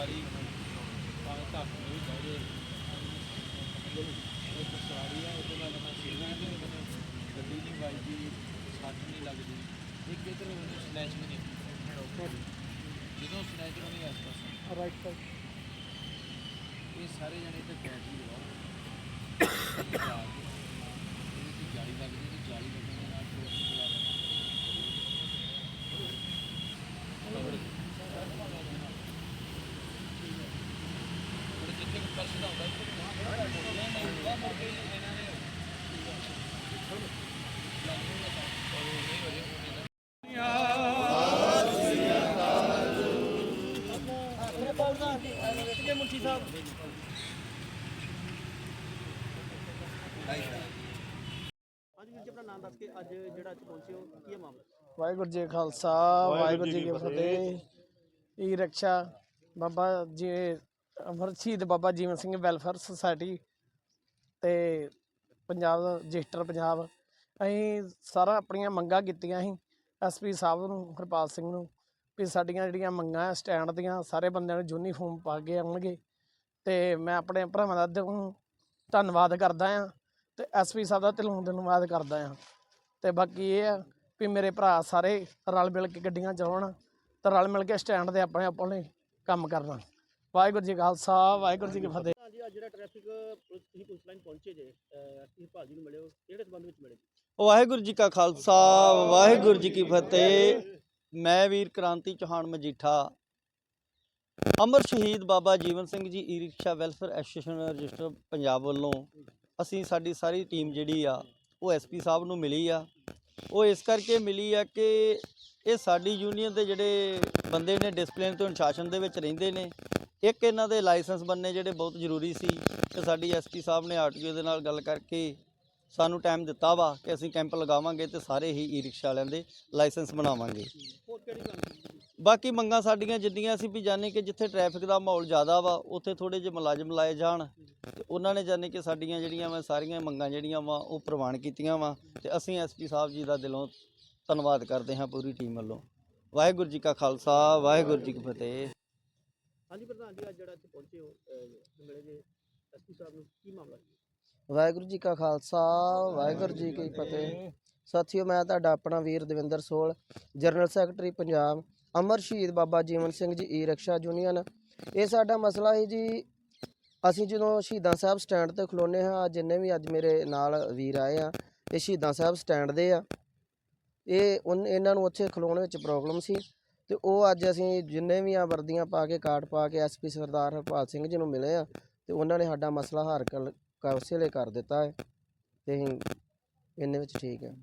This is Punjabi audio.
ਵਾਰੀ ਭਾਵੇਂ ਧੱਕ ਨਹੀਂ ਬਹਿ ਸੱਟ ਨਹੀਂ ਲੱਗਦੀ। ਇੱਕ ਨਹੀਂ ਜਦੋਂ ਸਲੈਸ਼ ਉਹਨੇ ਆਸ ਪਾਸ ਇਹ ਸਾਰੇ ਜਣੇ ਤੇ ਬੈਠ ਹੀ ਲਵਾਓ ਇਹਦੀ ਜਾਲੀ ਲੱਗਦੀ ਹੈ ਮਾਮਲਾ ਵਾਹਿਗੁਰੂ ਜੀ ਕਾ ਖਾਲਸਾ ਵਾਹਿਗੁਰੂ ਜੀ ਕੀ ਫਤਿਹ। ਈ ਰਕਸ਼ਾ ਬਾਬਾ ਜੀ ਅਮਰ ਸ਼ਹੀਦ ਬਾਬਾ ਜੀਵਨ ਸਿੰਘ ਵੈਲਫੇਅਰ ਸੁਸਾਇਟੀ ਤੇ ਪੰਜਾਬ ਰਜਿਸਟਰ ਪੰਜਾਬ। ਅਸੀਂ ਸਾਰਾ ਆਪਣੀਆਂ ਮੰਗਾਂ ਕੀਤੀਆਂ ਸੀ। ਐਸਪੀ ਸਾਹਿਬ ਨੂੰ, ਹਰਪਾਲ ਸਿੰਘ ਨੂੰ ਵੀ ਸਾਡੀਆਂ ਜਿਹੜੀਆਂ ਮੰਗਾਂ ਆ ਸਟੈਂਡ ਦੀਆਂ, ਸਾਰੇ ਬੰਦਿਆਂ ਨੂੰ ਯੂਨੀਫਾਰਮ ਪਾ ਕੇ ਆਉਣਗੇ। ਤੇ ਮੈਂ ਆਪਣੇ ਭਰਾਵਾਂ ਦਾ ਦਿਲੋਂ ਧੰਨਵਾਦ ਕਰਦਾ ਆ ਤੇ ਐਸਪੀ ਸਾਹਿਬ ਦਾ ਦਿਲੋਂ ਧੰਨਵਾਦ ਕਰਦਾ ਆ। ਤੇ ਬਾਕੀ ਇਹ ਆ ਵੀ ਮੇਰੇ ਭਰਾ ਸਾਰੇ ਰਲ ਮਿਲ ਕੇ ਗੱਡੀਆਂ ਚਲਾਉਣ ਤੇ ਰਲ ਮਿਲ ਕੇ ਸਟੈਂਡ ਦੇ ਆਪਣੇ ਆਪਣੇ ਕੰਮ ਕਰਨਾ। ਵਾਹਿਗੁਰੂ ਜੀ ਕਾ ਖਾਲਸਾ ਵਾਹਿਗੁਰੂ ਜੀ ਕੀ ਫਤਿਹ। ਹਾਂਜੀ ਅੱਜ ਜਿਹੜਾ ਟ੍ਰੈਫਿਕ ਪੁਲਿਸ ਤੁਸੀਂ ਪੁਲਿਸ ਲਾਈਨ ਪਹੁੰਚੇ ਜੇ ਐਸਪੀ ਭਾਜੀ ਨੂੰ ਮਿਲਿਓ ਕਿਹੜੇ ਸੰਬੰਧ ਵਿੱਚ ਮਿਲੇ? ਵਾਹਿਗੁਰੂ ਜੀ ਕਾ ਖਾਲਸਾ ਵਾਹਿਗੁਰੂ ਜੀ ਕੀ ਫਤਿਹ। ਮੈਂ ਵੀਰ ਕ੍ਰਾਂਤੀ ਚੌਹਾਨ ਮਜੀਠਾ। ਅਮਰ ਸ਼ਹੀਦ Baba Jeevan Singh ji e rickshaw welfare association register Punjab ਵੱਲੋਂ ਅਸੀਂ ਸਾਡੀ ਸਾਰੀ ਟੀਮ ਜਿਹੜੀ ਆ ਉਹ ਐਸਪੀ ਸਾਹਿਬ ਨੂੰ ਮਿਲੀ ਆ। ਉਹ ਇਸ ਕਰਕੇ ਮਿਲੀ ਆ ਕਿ ਇਹ ਸਾਡੀ ਯੂਨੀਅਨ ਦੇ ਜਿਹੜੇ ਬੰਦੇ ਨੇ ਡਿਸਪਲਿਨ ਤੇ ਅਨੁਸ਼ਾਸਨ ਦੇ ਵਿੱਚ ਰਹਿੰਦੇ ਨੇ ਇੱਕ ਇਹਨਾਂ ਦੇ ਲਾਇਸੈਂਸ ਬੰਨੇ ਜਿਹੜੇ ਬਹੁਤ ਜ਼ਰੂਰੀ ਸੀ ਤੇ ਸਾਡੀ ਐਸਪੀ ਸਾਹਿਬ ਨੇ ਆਰਟੀਓ ਦੇ ਨਾਲ ਗੱਲ ਕਰਕੇ ਸਾਨੂੰ ਟਾਈਮ ਦਿੱਤਾ ਵਾ ਕਿ ਅਸੀਂ ਕੈਂਪ ਲਗਾਵਾਂਗੇ ਤੇ ਸਾਰੇ ਹੀ ਈ ਰਿਕਸ਼ਾ ਵਾਲਿਆਂ ਦੇ ਲਾਇਸੈਂਸ ਬਣਾਵਾਂਗੇ। ਬਾਕੀ ਮੰਗਾਂ ਸਾਡੀਆਂ ਜਿੱਦੀਆਂ ਅਸੀਂ ਵੀ ਜਾਣੇ ਕਿ ਜਿੱਥੇ ਟ੍ਰੈਫਿਕ ਦਾ ਮਾਹੌਲ ਜ਼ਿਆਦਾ ਵਾ, ਉੱਥੇ ਥੋੜੇ ਜਿਹੇ ਮੁਲਾਜ਼ਮ ਲਾਏ ਜਾਣ ਤੇ ਉਹਨਾਂ ਨੇ ਜਾਣੇ ਕਿ ਸਾਡੀਆਂ ਜਿਹੜੀਆਂ ਵਾ, ਸਾਰੀਆਂ ਮੰਗਾਂ ਜਿਹੜੀਆਂ ਵਾ, ਉਹ ਪ੍ਰਵਾਨ ਕੀਤੀਆਂ ਵਾ ਤੇ ਅਸੀਂ ਐਸਪੀ ਸਾਹਿਬ ਜੀ ਦਾ ਦਿਲੋਂ ਧੰਨਵਾਦ ਕਰਦੇ ਹਾਂ ਪੂਰੀ ਟੀਮ ਵੱਲੋਂ। ਵਾਹਿਗੁਰੂ ਜੀ ਕਾ ਖਾਲਸਾ, ਵਾਹਿਗੁਰੂ ਜੀ ਕੀ ਫਤਿਹ। ਹਾਂਜੀ ਪ੍ਰਧਾਨ ਜੀ, ਅੱਜ ਜਿਹੜਾ ਇੱਥੇ ਪਹੁੰਚੇ ਹੋ ਮਿਲੇ ਜੇ ਐਸਪੀ ਸਾਹਿਬ ਨੂੰ ਕੀ ਮਾਮਲਾ ਸੀ ਵਾਹਿਗੁਰੂ ਜੀ ਕਾ ਖਾਲਸਾ, ਵਾਹਿਗੁਰੂ ਜੀ ਕੀ ਫਤਿਹ। ਸਾਥੀਓ, ਮੈਂ ਤੁਹਾਡਾ ਆਪਣਾ ਵੀਰ ਦਵਿੰਦਰ ਸੋਲ, ਜਨਰਲ ਸੈਕਟਰੀ ਪੰਜਾਬ, ਅਮਰ ਸ਼ਹੀਦ ਬਾਬਾ ਜੀਵਨ ਸਿੰਘ ਜੀ, ਈ ਰਕਸ਼ਾ ਯੂਨੀਅਨ। ਇਹ ਸਾਡਾ ਮਸਲਾ ਹੈ ਜੀ, ਅਸੀਂ ਜਦੋਂ ਸ਼ਹੀਦਾਂ ਸਾਹਿਬ ਸਟੈਂਡ ਤੇ ਖਲੋਨੇ ਹਾਂ, ਜਿੰਨੇ ਵੀ ਅੱਜ ਮੇਰੇ ਨਾਲ ਵੀਰ ਆਏ ਆ, ਇਹ ਸ਼ਹੀਦਾਂ ਸਾਹਿਬ ਸਟੈਂਡ ਦੇ ਆ। ਇਹ ਉਨ- ਇਹਨਾਂ ਨੂੰ ਉੱਥੇ ਖਲੋਣ ਵਿੱਚ ਪ੍ਰੋਬਲਮ ਸੀ। ਤੇ ਉਹ ਅੱਜ ਅਸੀਂ ਜਿੰਨੇ ਵੀ ਆ ਵਰਦੀਆਂ ਪਾ ਕੇ, ਕਾਰਡ ਪਾ ਕੇ ਐਸਪੀ ਸਰਦਾਰ ਹਰਪਾਲ ਸਿੰਘ ਜੀ ਨੂੰ ਮਿਲੇ ਆ ਤੇ ਉਹਨਾਂ ਨੇ ਸਾਡਾ ਮਸਲਾ ਹਰ ਕਰ ਕ- ਉਸੇ ਵੇਲੇ ਕਰ ਦਿੱਤਾ ਹੈ ਤੇ ਅਸੀਂ ਇੰਨੇ ਵਿੱਚ ਠੀਕ ਹੈ।